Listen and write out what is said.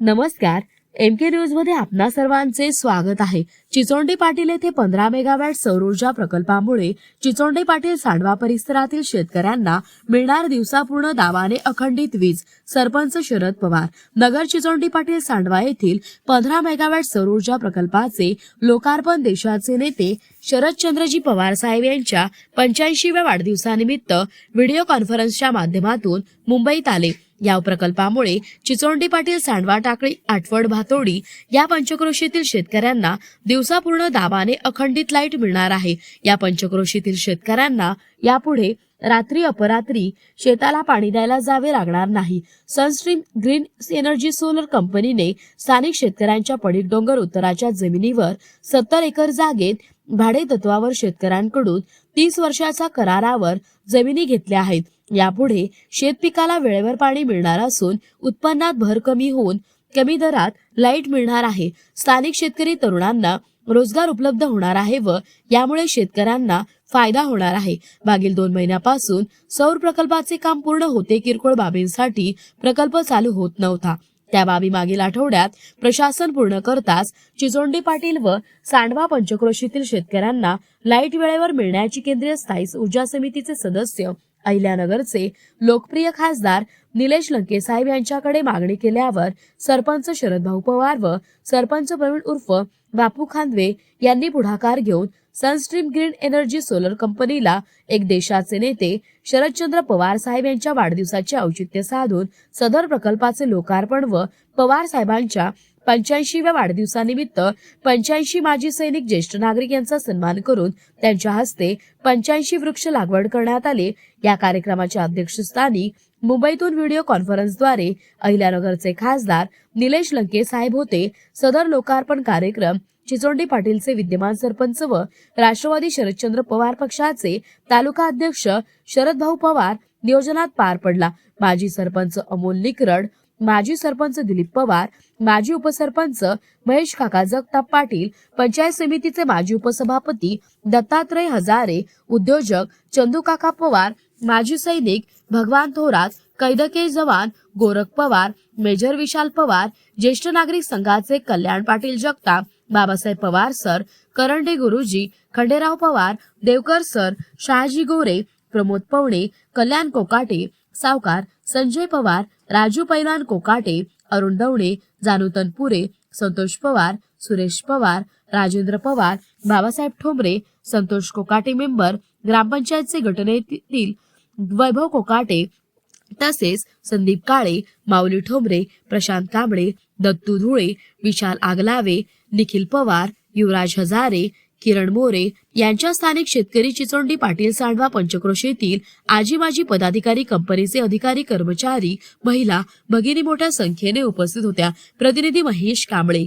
नमस्कार एम के न्यूजमध्ये आपणा सर्वांचे स्वागत आहे. चिचोंडी पाटील येथे पंधरा मेगावॅट सौरऊर्जा प्रकल्पामुळे चिचोंडी पाटील सांडवा परिसरातील शेतकऱ्यांना मिळणार दिवसापूर्ण दावाने अखंडित वीज. सरपंच शरद पवार. नगर चिचोंडी पाटील सांडवा येथील पंधरा मेगावॅट सौरऊर्जा प्रकल्पाचे लोकार्पण देशाचे नेते शरदचंद्रजी पवार साहेब यांच्या पंच्याऐंशीव्या वाढदिवसानिमित्त व्हिडिओ कॉन्फरन्सच्या माध्यमातून मुंबईत आले. या प्रकल्पामुळे चिचोंडी पाटील सांडवा टाकळी आठवड भातोडी या पंचक्रोशीतील शेतकऱ्यांना दिवसापूर्ण दाबाने अखंडित लाइट मिळणार आहे. या पंचक्रोशीतील शेतकऱ्यांना यापुढे रात्री अपरात्री शेताला पाणी द्यायला जावे लागणार नाही. सनस्ट्रीम ग्रीन एनर्जी सोलर कंपनीने स्थानिक शेतकऱ्यांच्या पडीक डोंगर उत्तराच्या जमिनीवर सत्तर एकर जागेत भाडेतत्वावर शेतकऱ्यांकडून तीस वर्षाच्या करारावर जमिनी घेतल्या आहेत. यापुढे शेतपिकाला वेळेवर पाणी मिळणार असून उत्पन्नात भर कमी होऊन कमी दरात लाइट मिळणार आहे. स्थानिक शेतकरी तरुणांना रोजगार उपलब्ध होणार आहे व यामुळे शेतकऱ्यांना फायदा होणार आहे. मागील दोन महिन्यापासून सौर प्रकल्पाचे काम पूर्ण होते. किरकोळ बाबींसाठी प्रकल्प चालू होत नव्हता. त्या बाबी मागील आठवड्यात प्रशासन पूर्ण करताच चिचोंडी पाटील व सांडवा पंचक्रोशीतील शेतकऱ्यांना लाइट वेळेवर मिळण्याची केंद्रीय स्थायी ऊर्जा समितीचे सदस्य अहिल्यानगरचे लोकप्रिय खासदार निलेश लंकेसाहेब यांच्याकडे मागणी केल्यावर सरपंच शरदभाऊ पवार व सरपंच प्रवीण उर्फ बापू खांदवे यांनी पुढाकार घेऊन सनस्ट्रीम ग्रीन एनर्जी सोलर कंपनीला एक देशाचे नेते शरदचंद्र पवार साहेब यांच्या वाढदिवसाचे औचित्य साधून सदर प्रकल्पाचे लोकार्पण व पवार साहेबांच्या पंच्याऐंशीव्या वाढदिवसानिमित्त पंच्याऐंशी माजी सैनिक ज्येष्ठ नागरिक यांचा सन्मान करून त्यांच्या हस्ते पंच्याऐंशी वृक्ष लागवड करण्यात आले. या कार्यक्रमाच्या अध्यक्षस्थानी मुंबईतून व्हिडिओ कॉन्फरन्सद्वारे अहिल्यानगरचे खासदार निलेश लंके साहेब होते. सदर लोकार्पण कार्यक्रम चिचोंडी पाटीलचे विद्यमान सरपंच व राष्ट्रवादी शरदचंद्र पवार पक्षाचे तालुका अध्यक्ष शरदभाऊ पवार नियोजनात पार पडला. माजी सरपंच अमोल निकरड माजी सरपंच दिलीप पवार माजी उपसरपंच महेश काका जगताप पाटील पंचायत समितीचे माजी उपसभापती दत्तात्रय हजारे उद्योजक चंदू काका पवार माजी सैनिक भगवान थोरात कैदके जवान गोरख पवार मेजर विशाल पवार ज्येष्ठ नागरिक संघाचे कल्याण पाटील जगताप बाबासाहेब पवार सर करंडे गुरुजी खंडेराव पवार देवकर सर शहाजी गोरे प्रमोद पवणे कल्याण कोकाटे सावकार संजय पवार राजू पैलान कोकाटे अरुण दवणे जानू तनपुरे संतोष पवार सुरेश पवार राजेंद्र पवार बाबासाहेब ठोंबरे संतोष कोकाटे मेंबर ग्रामपंचायतचे गटनेतील वैभव कोकाटे तसेच संदीप काळे माऊली ठोंबरे प्रशांत कांबळे दत्तू धुळे विशाल आगलावे निखिल पवार युवराज हजारे किरण मोरे यांच्या स्थानिक शेतकरी चिचोंडी पाटील सांडवा पंचक्रोशीतील आजी माजी पदाधिकारी कंपनीचे अधिकारी कर्मचारी महिला भगिनी मोठ्या संख्येने उपस्थित होत्या. प्रतिनिधी महेश कांबळे.